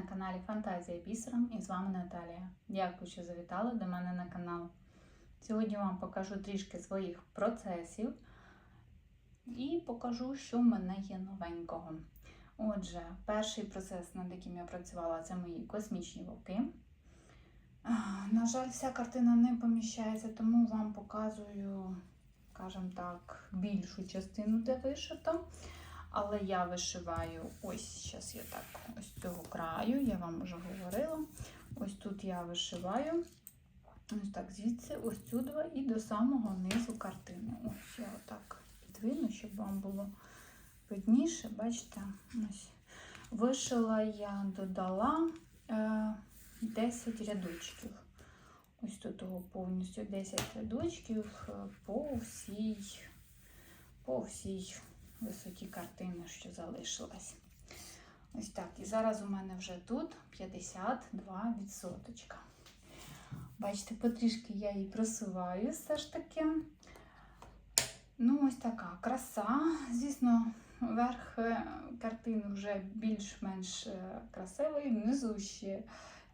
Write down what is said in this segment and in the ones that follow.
на каналі Фантазія бісером і з вами Наталія. Дякую, що завітали до мене на канал. Сьогодні вам покажу трішки своїх процесів і покажу, що в мене є новенького. Отже, перший процес, над яким я працювала, це мої космічні вовки. На жаль, вся картина не поміщається, тому вам показую, скажімо так, більшу частину, де вишито. Але я вишиваю ось, зараз я так, ось цього краю, я вам вже говорила. Ось тут я вишиваю, ось так, звідси, ось сюди і до самого низу картини. Ось я отак підвину, щоб вам було видніше. Бачите, ось вишила я, додала е, 10 рядочків. Ось тут його повністю 10 рядочків е, по всій, по всій висоті картини, що залишилась. Ось так. І зараз у мене вже тут 52%. Бачите, потрішки я її просуваю все ж таки. Ну, ось така краса. Звісно, верх е, картини вже більш-менш е, красивий, внизу ще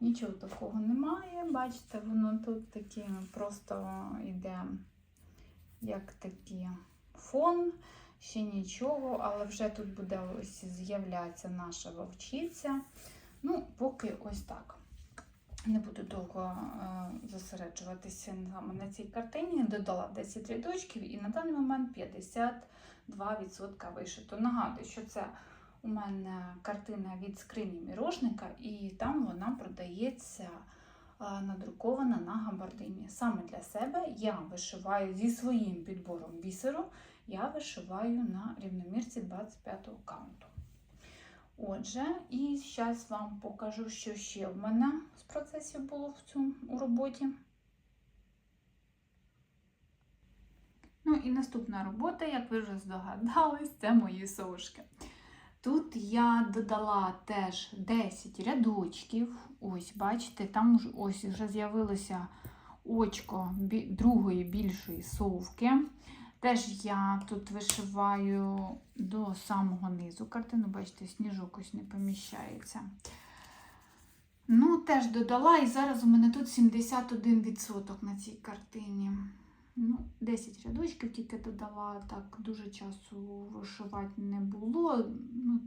нічого такого немає. Бачите, воно тут таке просто йде як такий фон ще нічого, але вже тут буде ось з'являтися наша вовчиця. Ну, поки ось так. Не буду довго е, зосереджуватися на цій картині. Додала 10 рядочків і на даний момент 52% вишито. Нагадую, що це у мене картина від скрині мірошника, і там вона продається е, надрукована на габардині. Саме для себе я вишиваю зі своїм підбором бісеру я вишиваю на рівномірці 25 каунту. Отже, і зараз вам покажу, що ще в мене з процесів було в цьому у роботі. Ну і наступна робота, як ви вже здогадались, це мої сошки. Тут я додала теж 10 рядочків. Ось, бачите, там ось вже з'явилося очко другої більшої совки. Теж я тут вишиваю до самого низу картину, бачите, сніжок ось не поміщається. Ну, теж додала, і зараз у мене тут 71% на цій картині. Ну, 10 рядочків тільки додала, так дуже часу вишивати не було. Ну,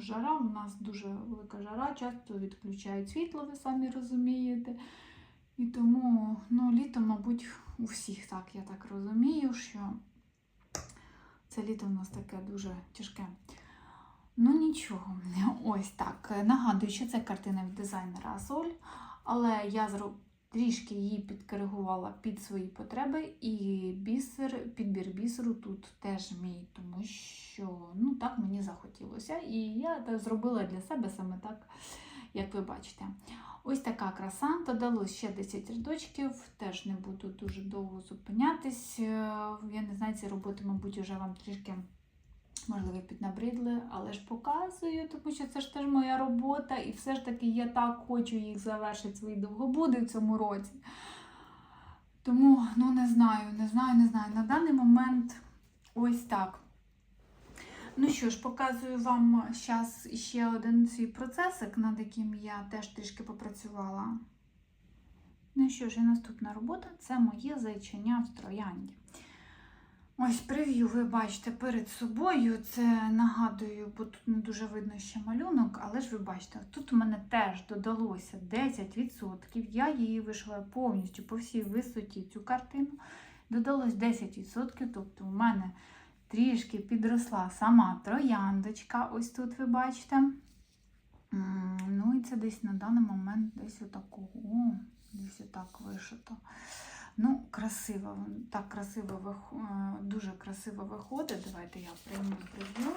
Жара у нас дуже велика жара, часто відключають світло, ви самі розумієте. І тому ну, літо, мабуть, у всіх так, я так розумію, що це літо у нас таке дуже тяжке. Ну, нічого, ось так. Нагадую, що це картина від дизайнера Асоль, але я трішки її підкоригувала під свої потреби, і бісер, підбір бісеру тут теж мій, тому що ну, так мені захотілося. І я зробила для себе саме так, як ви бачите. Ось така краса. Додалось ще 10 рядочків, теж не буду дуже довго зупинятись. Е, я не знаю, ці роботи, мабуть, вже вам трішки, можливо, піднабридли, але ж показую, тому що це ж теж моя робота, і все ж таки я так хочу їх завершити свої довгобуди в цьому році. Тому, ну, не знаю, не знаю, не знаю. На даний момент ось так. Ну що ж, показую вам зараз ще один свій процесик, над яким я теж трішки попрацювала. Ну що ж, і наступна робота це моє зайчення в троянді. Ось прев'ю ви бачите перед собою. Це нагадую, бо тут не дуже видно ще малюнок, але ж ви бачите, тут у мене теж додалося 10%. Я її вишила повністю по всій висоті цю картину. Додалось 10%, тобто у мене трішки підросла сама трояндочка. Ось тут ви бачите. Ну, і це десь на даний момент десь отакого, десь отак вишито. Ну, красиво, так красиво, е, дуже красиво виходить. Давайте я прийму прев'ю,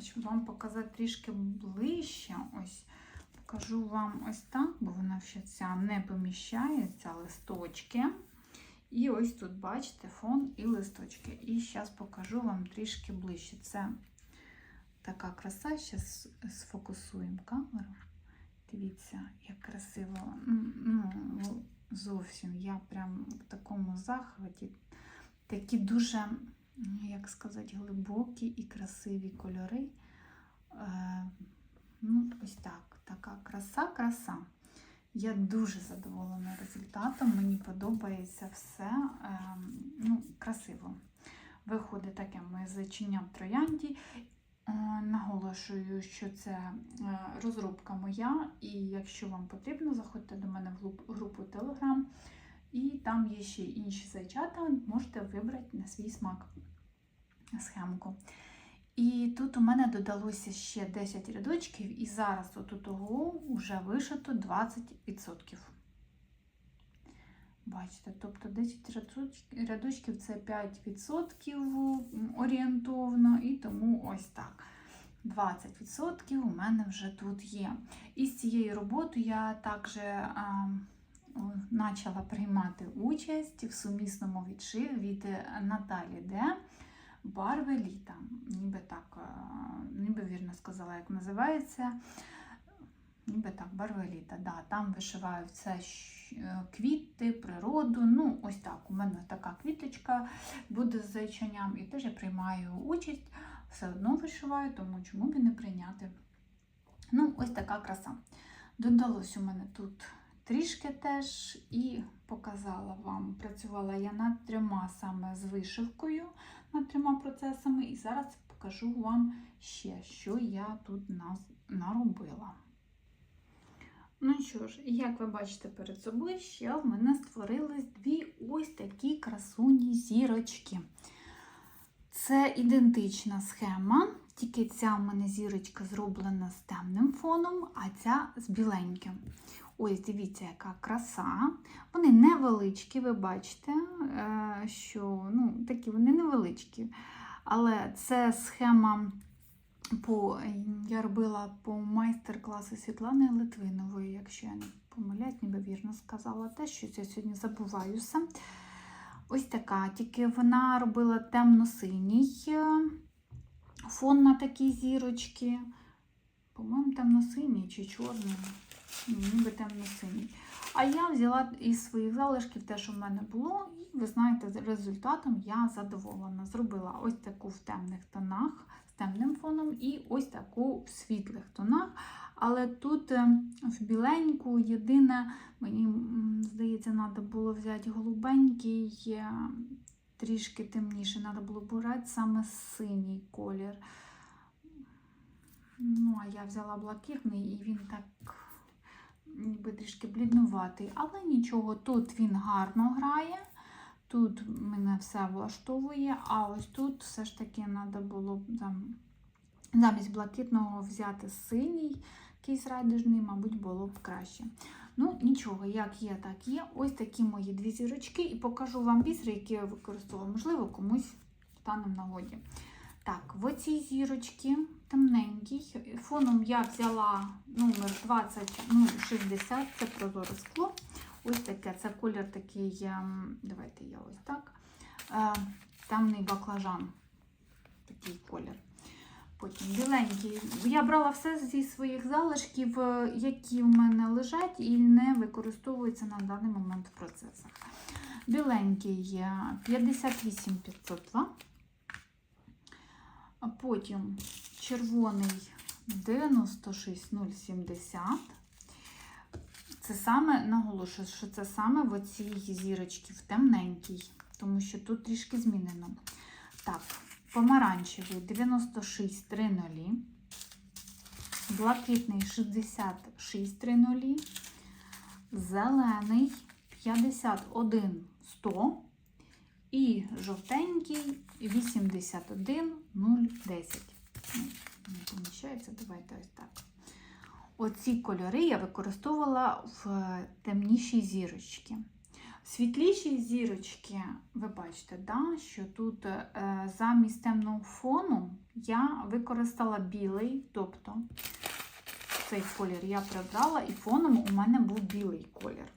щоб вам показати трішки ближче. Ось, Покажу вам ось так, бо вона ще ця не поміщається, листочки. І ось тут, бачите, фон і листочки. І зараз покажу вам трішки ближче. Це така краса, зараз сфокусуємо камеру. Дивіться, як красиво. Ну, Зовсім я прям в такому захваті. Такі дуже, як сказати, глибокі і красиві кольори. Е, ну, Ось так. така краса, краса. Я дуже задоволена результатом. Мені подобається все ем, ну, красиво. Виходить таке ми в троянді. Е, Наголошую, що це е, розробка моя, і якщо вам потрібно, заходьте до мене в групу Telegram, і там є ще інші зайчата, можете вибрати на свій смак схемку. І тут у мене додалося ще 10 рядочків, і зараз от того вже вишито 20%. Бачите, тобто 10 рядочків це 5% орієнтовно, і тому ось так. 20% у мене вже тут є. І з цією роботою я також почала приймати участь в сумісному відшиві від Наталі Де барви літа. Ніби так, е, ніби вірно сказала, як називається. Ніби так, барви літа. Да, там вишиваю все е, квіти, природу. Ну, ось так. У мене така квіточка буде з зайченням, і теж я приймаю участь. Все одно вишиваю, тому чому б і не прийняти. Ну, ось така краса. Додалось у мене тут трішки теж і показала вам. Працювала я над трьома саме з вишивкою, над трьома процесами, і зараз покажу вам ще, що я тут наробила. Ну що ж, як ви бачите перед собою, ще в мене створились дві ось такі красуні зірочки. Це ідентична схема, тільки ця в мене зірочка зроблена з темним фоном, а ця з біленьким. Ось, дивіться, яка краса. Вони невеличкі, ви бачите, е, що ну, такі вони невеличкі. Але це схема по, я робила по майстер-класу Світлани Литвинової, якщо я не помиляюсь, ніби вірно сказала те, що я сьогодні забуваюся. Ось така, тільки вона робила темно-синій е, фон на такі зірочки. По-моєму, темно-синій чи чорний. Ні, ніби темно-синій. А я взяла із своїх залишків те, що в мене було, і ви знаєте, результатом я задоволена. Зробила ось таку в темних тонах з темним фоном, і ось таку в світлих тонах. Але тут е, в біленьку єдине, мені здається, треба було взяти голубенький, е, трішки темніше, треба було брати саме синій колір. Ну, а я взяла блакитний і він так ніби трішки бліднуватий. Але нічого, тут він гарно грає. Тут мене все влаштовує, а ось тут все ж таки треба було там, замість блакитного взяти синій, якийсь радужний, мабуть, було б краще. Ну, нічого, як є, так є. Ось такі мої дві зірочки, і покажу вам бісер, який я використовувала. Можливо, комусь в нагоді. Так, в оцій зірочки темненький. Фоном я взяла номер 2060, це прозоре скло. Ось таке, це колір такий, ем, давайте я ось так. Е, Темний баклажан. Такий колір. Потім біленький. Я брала все зі своїх залишків, е, які в мене лежать і не використовуються на даний момент в процесах. Біленький е, 58502. Потім червоний 96070. Це саме наголошую, що це саме в оцій зірочці, в темненькій, тому що тут трішки змінено. Так, помаранчевий 96,30, блакитний 66,30, зелений 51,100 і жовтенький 81 0,10. Ну, не поміщається, давайте ось так. Оці кольори я використовувала в е, темніші зірочки. Світліші зірочки, ви бачите, да, що тут е, замість темного фону я використала білий, тобто цей колір я прибрала, і фоном у мене був білий колір.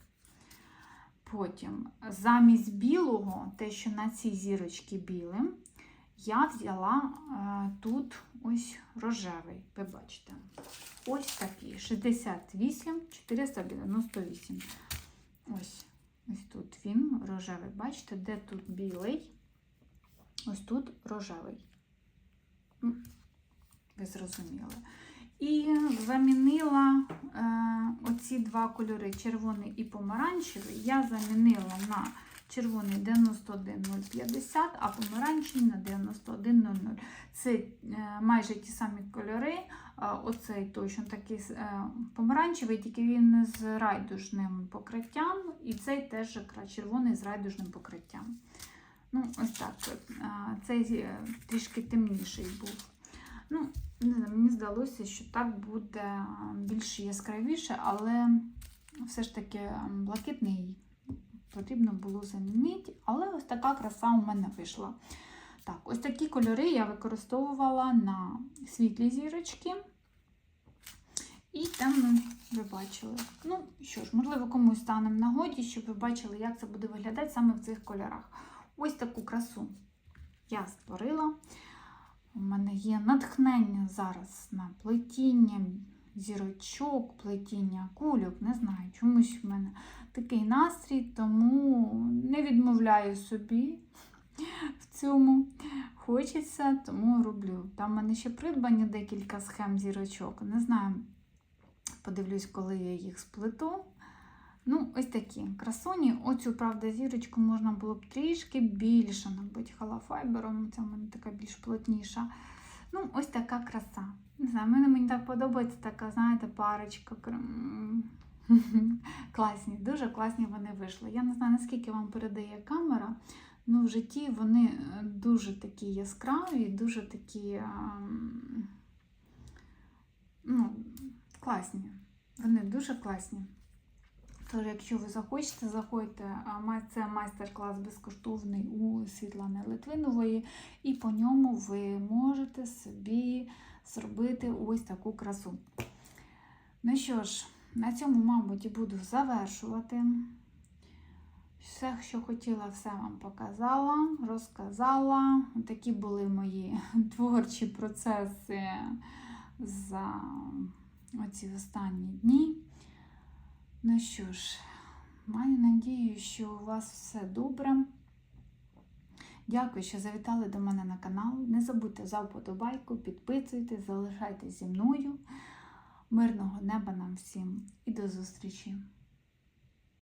Потім, замість білого, те, що на цій зірочці білим, я взяла е, тут ось рожевий, ви бачите. Ось такий 68 498. Ось, ось тут він рожевий. Бачите, де тут білий? Ось тут рожевий. Ви зрозуміли. І замінила е, оці два кольори червоний і помаранчевий. Я замінила на червоний 91050, а помаранчевий на 9100. Це е, майже ті самі кольори. Оцей точно такий е, помаранчевий, тільки він з райдужним покриттям, і цей теж червоний з райдужним покриттям. Ну, ось так. Цей е, трішки темніший був. Ну, не знаю, мені здалося, що так буде більш яскравіше, але все ж таки блакитний потрібно було замінити. Але ось така краса у мене вийшла. Так, ось такі кольори я використовувала на світлі зірочки. І темно ви бачили. Ну що ж, можливо, комусь стане в нагоді, щоб ви бачили, як це буде виглядати саме в цих кольорах. Ось таку красу я створила. У мене є натхнення зараз на плетіння зірочок, плетіння кульок. Не знаю, чомусь в мене такий настрій, тому не відмовляю собі в цьому. Хочеться, тому роблю. Там в мене ще придбані декілька схем зірочок. Не знаю, подивлюсь, коли я їх сплету. Ну, ось такі красуні. Оцю, правда, зірочку можна було б трішки більше набити халафайбером. Це в мене така більш плотніша. Ну, ось така краса. Не знаю, мені, мені так подобається така, знаєте, парочка. Класні, дуже класні вони вийшли. Я не знаю, наскільки вам передає камера. Ну, в житті вони е, дуже такі яскраві, дуже такі ем, ну, класні. Вони дуже класні. Тож, якщо ви захочете, заходьте. Це майстер-клас безкоштовний у Світлани Литвинової, і по ньому ви можете собі зробити ось таку красу. Ну що ж, на цьому, мабуть, буду завершувати. Все, що хотіла, все вам показала, розказала. Такі були мої творчі процеси за оці останні дні. Ну що ж, маю надію, що у вас все добре. Дякую, що завітали до мене на канал. Не забудьте за вподобайку, підписуйтесь, залишайтесь зі мною. Мирного неба нам всім і до зустрічі!